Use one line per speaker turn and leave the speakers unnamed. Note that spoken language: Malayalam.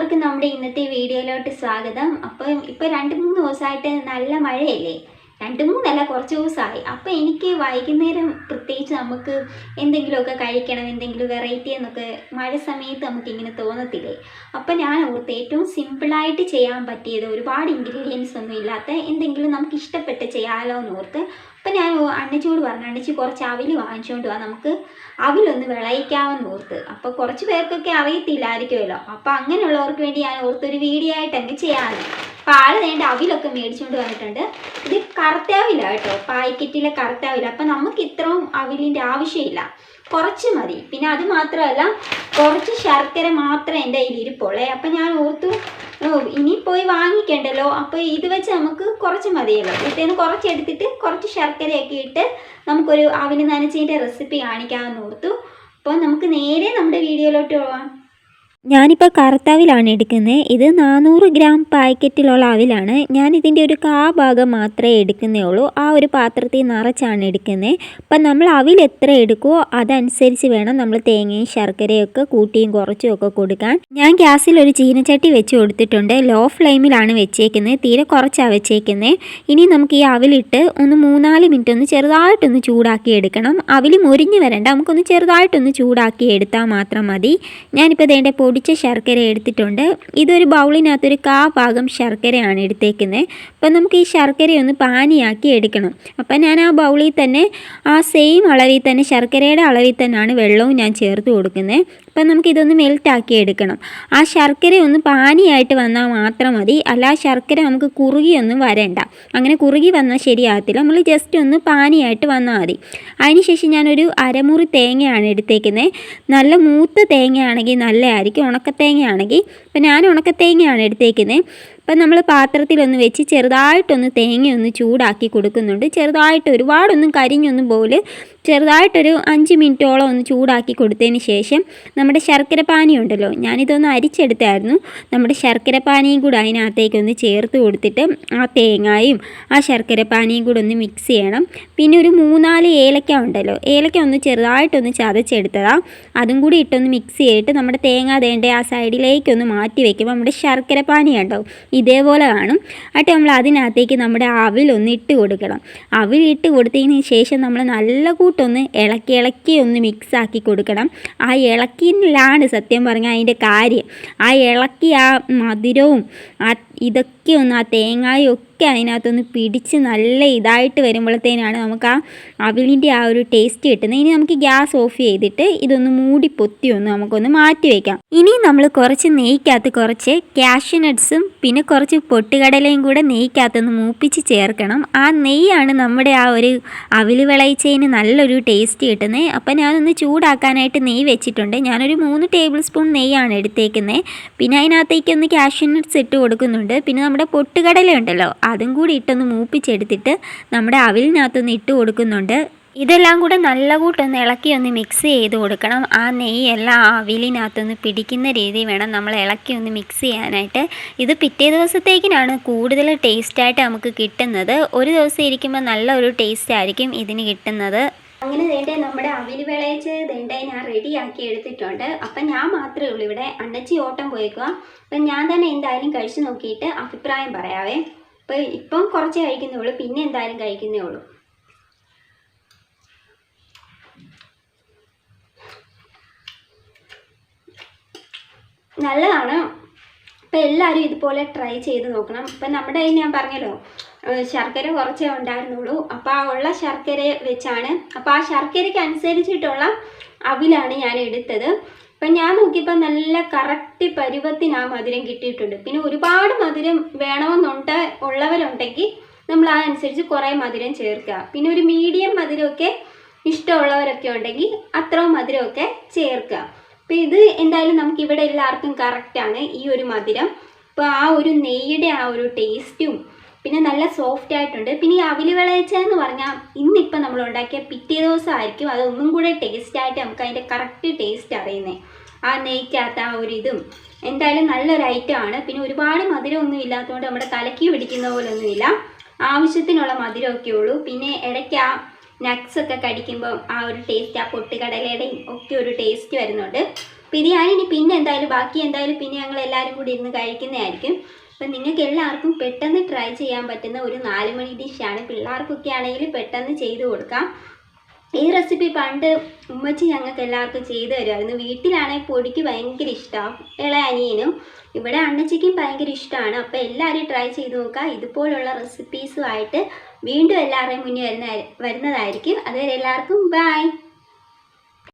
എല്ലാവർക്കും നമ്മുടെ ഇന്നത്തെ വീഡിയോയിലോട്ട് സ്വാഗതം. അപ്പം ഇപ്പോൾ രണ്ട് മൂന്ന് ദിവസമായിട്ട് നല്ല മഴയല്ലേ? രണ്ട് മൂന്നല്ല കുറച്ച് ദിവസമായി. അപ്പോൾ എനിക്ക് വൈകുന്നേരം പ്രത്യേകിച്ച് നമുക്ക് എന്തെങ്കിലുമൊക്കെ കഴിക്കണം എന്തെങ്കിലും വെറൈറ്റി എന്നൊക്കെ മഴ സമയത്ത് നമുക്കിങ്ങനെ തോന്നത്തില്ലേ? അപ്പോൾ ഞാൻ ഓർത്ത് ഏറ്റവും സിമ്പിളായിട്ട് ചെയ്യാൻ പറ്റിയത് ഒരുപാട് ഇൻഗ്രീഡിയൻസ് ഒന്നും ഇല്ലാത്ത എന്തെങ്കിലും നമുക്ക് ഇഷ്ടപ്പെട്ട് ചെയ്യാമല്ലോ എന്ന് ഓർത്ത് അപ്പം ഞാൻ അണ്ണച്ചോട് പറഞ്ഞു അണ്ണച്ചി കുറച്ച് അവിൽ വാങ്ങിച്ചുകൊണ്ട് വാ. നമുക്ക് അവിലൊന്ന് വിളയിക്കാമെന്ന് ഓർത്ത്. അപ്പോൾ കുറച്ച് പേർക്കൊക്കെ അറിയത്തില്ലായിരിക്കുമല്ലോ. അപ്പോൾ അങ്ങനെയുള്ളവർക്ക് വേണ്ടി ഞാൻ ഓർത്തൊരു വീഡിയോ ആയിട്ട് അങ്ങ് ചെയ്യാമെന്ന് നേരെ വേണ്ട അവിലൊക്കെ മേടിച്ചുകൊണ്ട് വന്നിട്ടുണ്ട്. ഇത് കറുത്താവില കേട്ടോ. പാക്കറ്റിലെ കറുത്താവില. അപ്പം നമുക്ക് ഇത്രയും അവിലിന്റെ ആവശ്യമില്ല. കുറച്ച് മതി. പിന്നെ അത് മാത്രമല്ല കുറച്ച് ശർക്കര മാത്രമേ എന്റെ കയ്യിൽ ഇരിപ്പുള്ളേ അപ്പം ഞാൻ ഓർത്തു ഇനി പോയി വാങ്ങിക്കണ്ടല്ലോ. അപ്പോൾ ഇത് വെച്ച് നമുക്ക് കുറച്ച് മതിയല്ലോ. ഇത്തേന്ന് കുറച്ച് എടുത്തിട്ട് കുറച്ച് ശർക്കരയൊക്കെ ഇട്ട് നമുക്കൊരു അവിൽ നനച്ചതിന്റെ റെസിപ്പി കാണിക്കാമെന്ന് ഓർത്തു. അപ്പോൾ നമുക്ക് നേരെ നമ്മുടെ വീഡിയോയിലോട്ട് പോവാം.
ഞാനിപ്പോൾ കറുത്തവിലാണ് എടുക്കുന്നത് ഇത് നാനൂറ് ഗ്രാം പാക്കറ്റിലുള്ള അവിലാണ്. ഞാൻ ഇതിന്റെ ഒരു കാ ഭാഗം മാത്രമേ എടുക്കുന്നേ ഉള്ളൂ ആ ഒരു പാത്രത്തിൽ നിറച്ചാണ് എടുക്കുന്നത് അപ്പം നമ്മൾ അവിൽ എത്ര എടുക്കുമോ അതനുസരിച്ച് വേണം നമ്മൾ തേങ്ങയും ശർക്കരയൊക്കെ കൂട്ടിയും കുറച്ചും ഒക്കെ കൊടുക്കാൻ. ഞാൻ ഗ്യാസിൽ ഒരു ചീനച്ചട്ടി വെച്ച് കൊടുത്തിട്ടുണ്ട്. ലോ ഫ്ലെയിമിലാണ് വെച്ചേക്കുന്നത് തീരെ കുറച്ചാണ് വെച്ചേക്കുന്നത് ഇനി നമുക്ക് ഈ അവിലിട്ട് ഒന്ന് മൂന്നാൽ മിനിറ്റ് ഒന്ന് ചെറുതായിട്ടൊന്ന് ചൂടാക്കി എടുക്കണം. അവിൽ മുരിഞ്ഞ് വരണ്ട. നമുക്കൊന്ന് ചെറുതായിട്ടൊന്ന് ചൂടാക്കി എടുത്താൽ മാത്രം മതി. ഞാനിപ്പോൾ ഇതേന്റെ പൊടിച്ച ശർക്കര എടുത്തിട്ടുണ്ട്. ഇതൊരു ബൗളിനകത്തൊരു കാ ഭാഗം ശർക്കരയാണ് എടുത്തേക്കുന്നത്. അപ്പം നമുക്ക് ഈ ശർക്കരയൊന്ന് പാനിയാക്കി എടുക്കണം. അപ്പം ഞാൻ ആ ബൗളിൽ തന്നെ ആ സെയിം അളവിൽ തന്നെ ശർക്കരയുടെ അളവിൽ തന്നെയാണ് വെള്ളവും ഞാൻ ചേർത്ത് കൊടുക്കുന്നത്. അപ്പം നമുക്ക് ഇതൊന്ന് മെൽറ്റാക്കി എടുക്കണം. ആ ശർക്കര ഒന്ന് പാനിയായിട്ട് വന്നാൽ മാത്രം മതി. അല്ല ശർക്കര നമുക്ക് കുറുകിയൊന്നും വരണ്ട. അങ്ങനെ കുറുകി വന്നാൽ ശരിയാകത്തില്ല. നമ്മൾ ജസ്റ്റ് ഒന്ന് പാനിയായിട്ട് വന്നാൽ മതി. അതിനുശേഷം ഞാനൊരു അരമുറി തേങ്ങയാണ് എടുത്തേക്കുന്നത്. നല്ല മൂത്ത തേങ്ങയാണെങ്കിൽ നല്ലതായിരിക്കും. ഉണക്കത്തേങ്ങയാണെങ്കിൽ. ഇപ്പം ഞാൻ ഉണക്കത്തേങ്ങയാണ് എടുത്തേക്കുന്നത്. അപ്പം നമ്മൾ പാത്രത്തിലൊന്ന് വെച്ച് ചെറുതായിട്ടൊന്ന് തേങ്ങയൊന്ന് ചൂടാക്കി കൊടുക്കുന്നുണ്ട്. ചെറുതായിട്ട് ഒരുപാടൊന്നും കരിഞ്ഞൊന്നും പോലെ ചെറുതായിട്ടൊരു അഞ്ച് മിനിറ്റോളം ഒന്ന് ചൂടാക്കി കൊടുത്തതിന് ശേഷം നമ്മുടെ ശർക്കര പാനി ഉണ്ടല്ലോ ഞാനിതൊന്ന് അരിച്ചെടുത്തായിരുന്നു. നമ്മുടെ ശർക്കര പാനിയും കൂടെ അതിനകത്തേക്കൊന്ന് ചേർത്ത് കൊടുത്തിട്ട് ആ തേങ്ങായും ആ ശർക്കര പാനിയും കൂടെ ഒന്ന് മിക്സ് ചെയ്യണം. പിന്നെ ഒരു മൂന്നാൽ ഏലക്ക ഉണ്ടല്ലോ ഏലക്ക ഒന്ന് ചെറുതായിട്ടൊന്ന് ചതച്ചെടുത്തതാ. അതും കൂടി ഇട്ടൊന്ന് മിക്സ് ചെയ്തിട്ട് നമ്മുടെ തേങ്ങ തേണ്ട ആ സൈഡിലേക്കൊന്ന് മാറ്റി വയ്ക്കുമ്പോൾ നമ്മുടെ ശർക്കര പാനി ഉണ്ടാവും ഇതേപോലെ കാണും. ആട്ടെ നമ്മൾ അതിനകത്തേക്ക് നമ്മുടെ അവിലൊന്ന് ഇട്ട് കൊടുക്കണം. അവിൽ ഇട്ട് കൊടുത്തതിന് ശേഷം നമ്മൾ നല്ല കൂട്ടൊന്ന് ഇളക്കി ഇളക്കി ഒന്ന് മിക്സ് ആക്കി കൊടുക്കണം. ആ ഇളക്കിയിലാണ് സത്യം പറഞ്ഞാൽ അതിന്റെ കാര്യം. ആ ഇളക്കി ആ മധുരവും ആ ഇതൊക്കെ ഒന്ന് ആ ഒക്കെ അതിനകത്തൊന്ന് പിടിച്ച് നല്ല ഇതായിട്ട് വരുമ്പോഴത്തേനാണ് നമുക്ക് ആ അവിലിന്റെ ആ ഒരു ടേസ്റ്റ് കിട്ടുന്നത്. ഇനി നമുക്ക് ഗ്യാസ് ഓഫ് ചെയ്തിട്ട് ഇതൊന്ന് മൂടി പൊത്തി ഒന്ന് നമുക്കൊന്ന് മാറ്റി വയ്ക്കാം ഇനി നമ്മൾ കുറച്ച് നെയ്ക്കകത്ത് കുറച്ച് കാഷ്യൂ നട്ട്സും പിന്നെ കുറച്ച് പൊട്ടുകടലയും കൂടെ നെയ്ക്കകത്തൊന്ന് മൂപ്പിച്ച് ചേർക്കണം. ആ നെയ്യാണ് നമ്മുടെ ആ ഒരു അവിൽ വിളയിച്ചതിന് നല്ലൊരു ടേസ്റ്റ് കിട്ടുന്നത്. അപ്പം ഞാനൊന്ന് ചൂടാക്കാനായിട്ട് നെയ്യ് വെച്ചിട്ടുണ്ട്. ഞാനൊരു മൂന്ന് ടേബിൾ സ്പൂൺ നെയ്യാണ് എടുത്തേക്കുന്നത്. പിന്നെ അതിനകത്തേക്ക് ഒന്ന് കാഷ്യൂ നട്ട്സ് ഇട്ട് കൊടുക്കുന്നുണ്ട്. പിന്നെ നമ്മുടെ പൊട്ടുകടല ഉണ്ടല്ലോ അതും കൂടി ഇട്ടൊന്ന് മൂപ്പിച്ചെടുത്തിട്ട് നമ്മുടെ അവിലിനകത്തൊന്ന് ഇട്ട് കൊടുക്കുന്നുണ്ട്. ഇതെല്ലാം കൂടെ നല്ല കൂട്ടൊന്ന് ഇളക്കി ഒന്ന് മിക്സ് ചെയ്ത് കൊടുക്കണം. ആ നെയ്യെല്ലാം ആ അവിലിനകത്തൊന്ന് പിടിക്കുന്ന രീതി വേണം നമ്മൾ ഇളക്കി ഒന്ന് മിക്സ് ചെയ്യാനായിട്ട്. ഇത് പിറ്റേ ദിവസത്തേക്കിനാണ് കൂടുതൽ ടേസ്റ്റായിട്ട് നമുക്ക് കിട്ടുന്നത്. ഒരു ദിവസം ഇരിക്കുമ്പോൾ നല്ലൊരു ടേസ്റ്റ് ആയിരിക്കും ഇതിന് കിട്ടുന്നത്.
അങ്ങനെ വേണ്ടേ നമ്മുടെ അവിൽ വിളയിച്ച് വേണ്ടേ ഞാൻ റെഡിയാക്കി എടുത്തിട്ടുണ്ട്. അപ്പം ഞാൻ മാത്രമേ ഉള്ളൂ ഇവിടെ. അണ്ണച്ചി ഓട്ടം പോയേക്കുക അപ്പം ഞാൻ തന്നെ എന്തായാലും കഴിച്ചു നോക്കിയിട്ട് അഭിപ്രായം പറയാവേ. അപ്പം ഇപ്പം കുറച്ച് കഴിക്കുന്നേ ഉള്ളൂ പിന്നെ എന്തായാലും കഴിക്കുന്നേ ഉള്ളൂ. നല്ലതാണ്. അപ്പം എല്ലാവരും ഇതുപോലെ ട്രൈ ചെയ്ത് നോക്കണം. ഇപ്പം നമ്മുടെ ഞാൻ പറഞ്ഞല്ലോ ശർക്കര കുറച്ചേ ഉണ്ടായിരുന്നുള്ളൂ. അപ്പോൾ ആ ഉള്ള ശർക്കര വെച്ചാണ്. അപ്പോൾ ആ ശർക്കരയ്ക്ക് അനുസരിച്ചിട്ടുള്ള അവിലാണ് ഞാൻ എടുത്തത്. അപ്പം ഞാൻ നോക്കിയപ്പോൾ നല്ല കറക്റ്റ് പരുവത്തിന് ആ മധുരം കിട്ടിയിട്ടുണ്ട്. പിന്നെ ഒരുപാട് മധുരം വേണമെന്നുണ്ട് ഉള്ളവരുണ്ടെങ്കിൽ നമ്മൾ ആ അനുസരിച്ച് കുറേ മധുരം ചേർക്കുക. പിന്നെ ഒരു മീഡിയം മധുരമൊക്കെ ഇഷ്ടമുള്ളവരൊക്കെ ഉണ്ടെങ്കിൽ അത്രയും മധുരമൊക്കെ ചേർക്കുക. അപ്പോൾ ഇത് എന്തായാലും നമുക്ക് ഇവിടെ എല്ലാവർക്കും കറക്റ്റാണ് ഈ ഒരു മധുരം. അപ്പോൾ ആ ഒരു നെയ്യുടെ ആ ഒരു ടേസ്റ്റും പിന്നെ നല്ല സോഫ്റ്റ് ആയിട്ടുണ്ട്. പിന്നെ ഈ അവിൽ വിളയിച്ച എന്ന് പറഞ്ഞാൽ ഇന്നിപ്പോൾ നമ്മൾ ഉണ്ടാക്കിയ പിറ്റേ ദിവസം ആയിരിക്കും അതൊന്നും കൂടെ ടേസ്റ്റ് ആയിട്ട് നമുക്ക് അതിന്റെ കറക്റ്റ് ടേസ്റ്റ് അറിയുന്നത് ആ നെയ്ക്കകത്ത് ആ ഒരു ഇതും എന്തായാലും നല്ലൊരു ഐറ്റം ആണ്. പിന്നെ ഒരുപാട് മധുരമൊന്നും ഇല്ലാത്തതുകൊണ്ട് നമ്മുടെ തലയ്ക്ക് പിടിക്കുന്ന പോലൊന്നുമില്ല. ആവശ്യത്തിനുള്ള മധുരമൊക്കെ ഉള്ളൂ. പിന്നെ ഇടയ്ക്ക് ആ നട്ട്സ് ഒക്കെ കടിക്കുമ്പോൾ ആ ഒരു ടേസ്റ്റ് ആ പൊട്ടുകടലയുടെയും ഒക്കെ ഒരു ടേസ്റ്റ് വരുന്നുണ്ട്. ബിരിയാണി ഞാനിനി പിന്നെ എന്തായാലും ബാക്കി എന്തായാലും പിന്നെ ഞങ്ങൾ എല്ലാവരും കൂടി ഇരുന്ന് കഴിക്കുന്നതായിരിക്കും. അപ്പം നിങ്ങൾക്ക് എല്ലാവർക്കും പെട്ടെന്ന് ട്രൈ ചെയ്യാൻ പറ്റുന്ന ഒരു നാലുമണി ഡിഷാണ് പിള്ളേർക്കൊക്കെ ആണെങ്കിൽ പെട്ടെന്ന് ചെയ്തു കൊടുക്കാം. ഈ റെസിപ്പി പണ്ട് ഉമ്മച്ചി ഞങ്ങൾക്ക് എല്ലാവർക്കും ചെയ്തു തരുമായിരുന്നു. വീട്ടിലാണെങ്കിൽ പൊടിക്ക് ഭയങ്കര ഇഷ്ടമാണ് ഇളയ അനിയനും ഇവിടെ അണ്ണച്ചിക്കും ഭയങ്കര ഇഷ്ടമാണ് അപ്പോൾ എല്ലാവരും ട്രൈ ചെയ്ത് നോക്കുക. ഇതുപോലുള്ള റെസിപ്പീസുമായിട്ട് വീണ്ടും എല്ലാവരുടെയും മുന്നിൽ വരുന്ന വരുന്നതായിരിക്കും. അതുവരെ എല്ലാവർക്കും ബൈ